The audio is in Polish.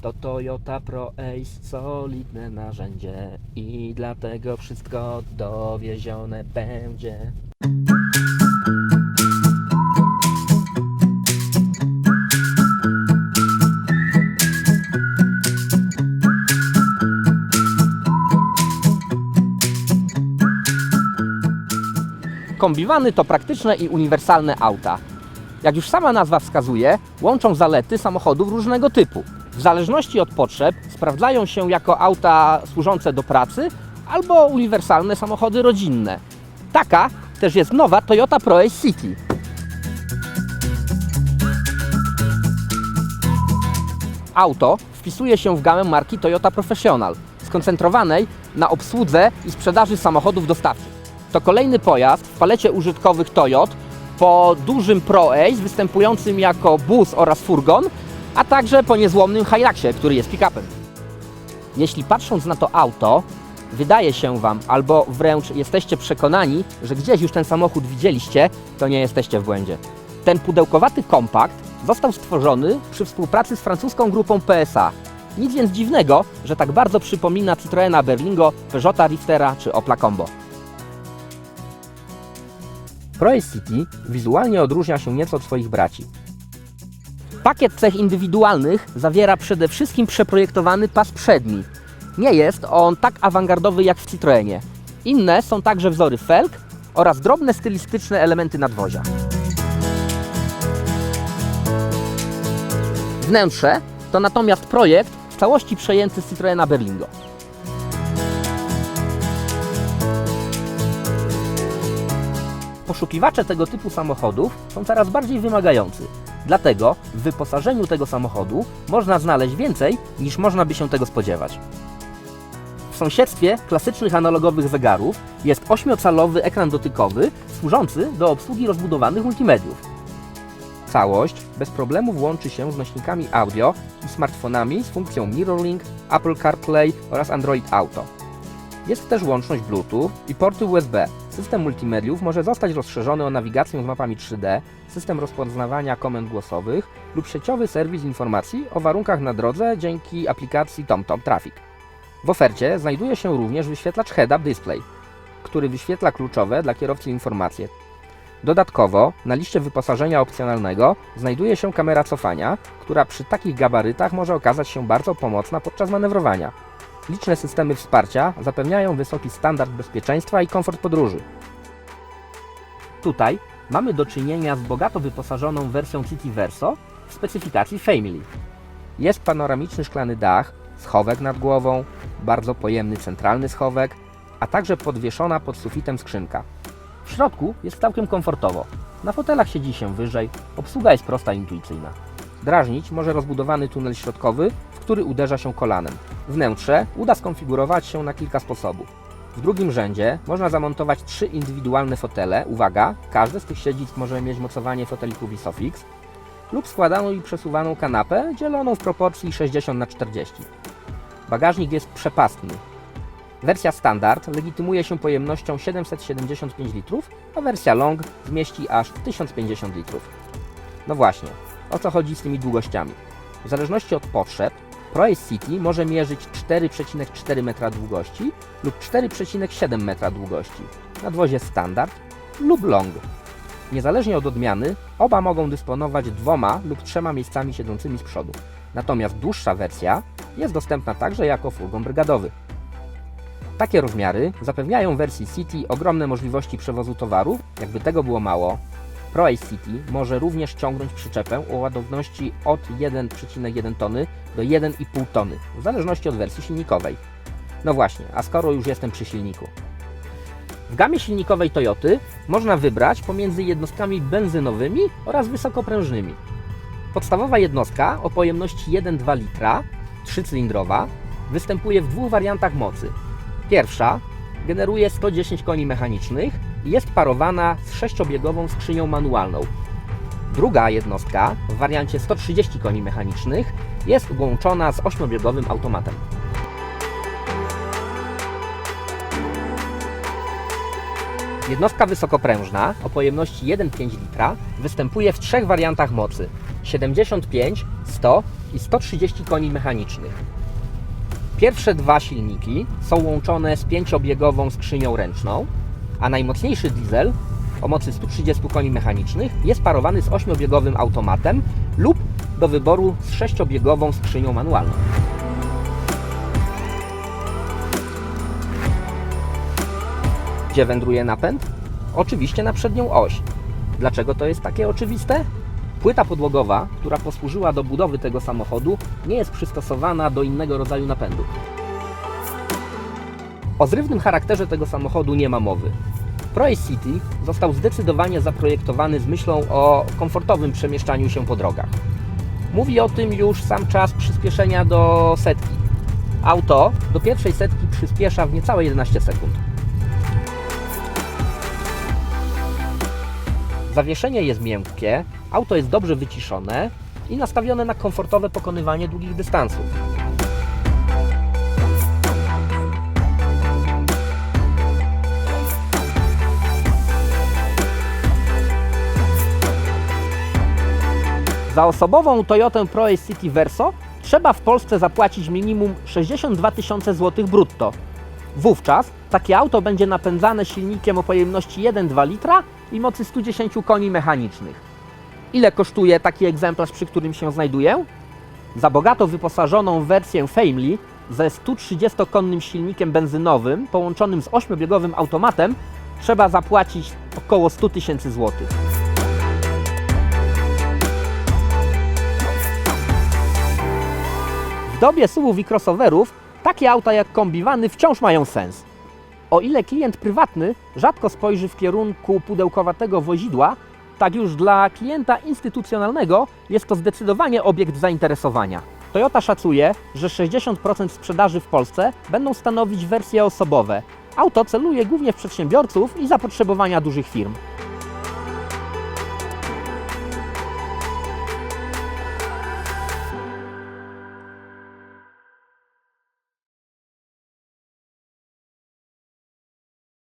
To Toyota Pro Ace, solidne narzędzie i dlatego wszystko dowiezione będzie. Kombiwany to praktyczne i uniwersalne auta. Jak już sama nazwa wskazuje, łączą zalety samochodów różnego typu. W zależności od potrzeb sprawdzają się jako auta służące do pracy albo uniwersalne samochody rodzinne. Taka też jest nowa Toyota Pro Ace City. Auto wpisuje się w gamę marki Toyota Professional, skoncentrowanej na obsłudze i sprzedaży samochodów dostawczych. To kolejny pojazd w palecie użytkowych Toyot po dużym Pro Ace występującym jako bus oraz furgon, a także po niezłomnym Hiluxie, który jest pick-upem. Jeśli patrząc na to auto, wydaje się Wam, albo wręcz jesteście przekonani, że gdzieś już ten samochód widzieliście, to nie jesteście w błędzie. Ten pudełkowaty kompakt został stworzony przy współpracy z francuską grupą PSA. Nic więc dziwnego, że tak bardzo przypomina Citroena Berlingo, Peugeota Riftera czy Opla Combo. Proace City wizualnie odróżnia się nieco od swoich braci. Pakiet cech indywidualnych zawiera przede wszystkim przeprojektowany pas przedni. Nie jest on tak awangardowy jak w Citroenie. Inne są także wzory felg oraz drobne stylistyczne elementy nadwozia. Wnętrze to natomiast projekt w całości przejęty z Citroena Berlingo. Poszukiwacze tego typu samochodów są coraz bardziej wymagający. Dlatego w wyposażeniu tego samochodu można znaleźć więcej niż można by się tego spodziewać. W sąsiedztwie klasycznych analogowych zegarów jest 8-calowy ekran dotykowy służący do obsługi rozbudowanych multimediów. Całość bez problemu łączy się z nośnikami audio i smartfonami z funkcją Mirroring, Apple CarPlay oraz Android Auto. Jest też łączność Bluetooth i porty USB. System multimediów może zostać rozszerzony o nawigację z mapami 3D, system rozpoznawania komend głosowych lub sieciowy serwis informacji o warunkach na drodze dzięki aplikacji TomTom Traffic. W ofercie znajduje się również wyświetlacz Head-Up Display, który wyświetla kluczowe dla kierowcy informacje. Dodatkowo na liście wyposażenia opcjonalnego znajduje się kamera cofania, która przy takich gabarytach może okazać się bardzo pomocna podczas manewrowania. Liczne systemy wsparcia zapewniają wysoki standard bezpieczeństwa i komfort podróży. Tutaj mamy do czynienia z bogato wyposażoną wersją City Verso w specyfikacji Family. Jest panoramiczny szklany dach, schowek nad głową, bardzo pojemny centralny schowek, a także podwieszona pod sufitem skrzynka. W środku jest całkiem komfortowo. Na fotelach siedzi się wyżej, obsługa jest prosta i intuicyjna. Drażnić może rozbudowany tunel środkowy, w który uderza się kolanem. Wnętrze uda skonfigurować się na kilka sposobów. W drugim rzędzie można zamontować trzy indywidualne fotele. Uwaga, każde z tych siedzisk może mieć mocowanie fotelików Isofix lub składaną i przesuwaną kanapę dzieloną w proporcji 60 na 40. Bagażnik jest przepastny. Wersja standard legitymuje się pojemnością 775 litrów, a wersja long zmieści aż 1050 litrów. No właśnie, o co chodzi z tymi długościami? W zależności od potrzeb, ProAce City może mierzyć 4,4 metra długości lub 4,7 metra długości, nadwozie standard lub long. Niezależnie od odmiany, oba mogą dysponować dwoma lub trzema miejscami siedzącymi z przodu. Natomiast dłuższa wersja jest dostępna także jako furgon brygadowy. Takie rozmiary zapewniają wersji City ogromne możliwości przewozu towarów. Jakby tego było mało, ProAce City może również ciągnąć przyczepę o ładowności od 1,1 tony do 1,5 tony, w zależności od wersji silnikowej. No właśnie, a skoro już jestem przy silniku. W gamie silnikowej Toyoty można wybrać pomiędzy jednostkami benzynowymi oraz wysokoprężnymi. Podstawowa jednostka o pojemności 1,2 litra, trzycylindrowa, występuje w dwóch wariantach mocy. Pierwsza generuje 110 koni mechanicznych i jest parowana z sześciobiegową skrzynią manualną. Druga jednostka w wariancie 130 koni mechanicznych jest łączona z ośmiobiegowym automatem. Jednostka wysokoprężna o pojemności 1,5 litra występuje w trzech wariantach mocy 75, 100 i 130 koni mechanicznych. Pierwsze dwa silniki są łączone z pięciobiegową skrzynią ręczną, a najmocniejszy diesel o mocy 130 koni mechanicznych jest parowany z ośmiobiegowym automatem lub do wyboru z sześciobiegową skrzynią manualną. Gdzie wędruje napęd? Oczywiście na przednią oś. Dlaczego to jest takie oczywiste? Płyta podłogowa, która posłużyła do budowy tego samochodu, nie jest przystosowana do innego rodzaju napędu. O zrywnym charakterze tego samochodu nie ma mowy. Proace City został zdecydowanie zaprojektowany z myślą o komfortowym przemieszczaniu się po drogach. Mówi o tym już sam czas przyspieszenia do setki. Auto do pierwszej setki przyspiesza w niecałe 11 sekund. Zawieszenie jest miękkie, auto jest dobrze wyciszone i nastawione na komfortowe pokonywanie długich dystansów. Za osobową Toyotę ProAce City Verso trzeba w Polsce zapłacić minimum 62 tysiące złotych brutto. Wówczas takie auto będzie napędzane silnikiem o pojemności 1,2 litra i mocy 110 koni mechanicznych. Ile kosztuje taki egzemplarz, przy którym się znajduję? Za bogato wyposażoną wersję Family ze 130-konnym silnikiem benzynowym połączonym z 8-biegowym automatem trzeba zapłacić około 100 tysięcy złotych. W dobie SUV i crossoverów takie auta jak kombivany wciąż mają sens. O ile klient prywatny rzadko spojrzy w kierunku pudełkowatego wozidła, tak już dla klienta instytucjonalnego jest to zdecydowanie obiekt zainteresowania. Toyota szacuje, że 60% sprzedaży w Polsce będą stanowić wersje osobowe. Auto celuje głównie w przedsiębiorców i zapotrzebowania dużych firm.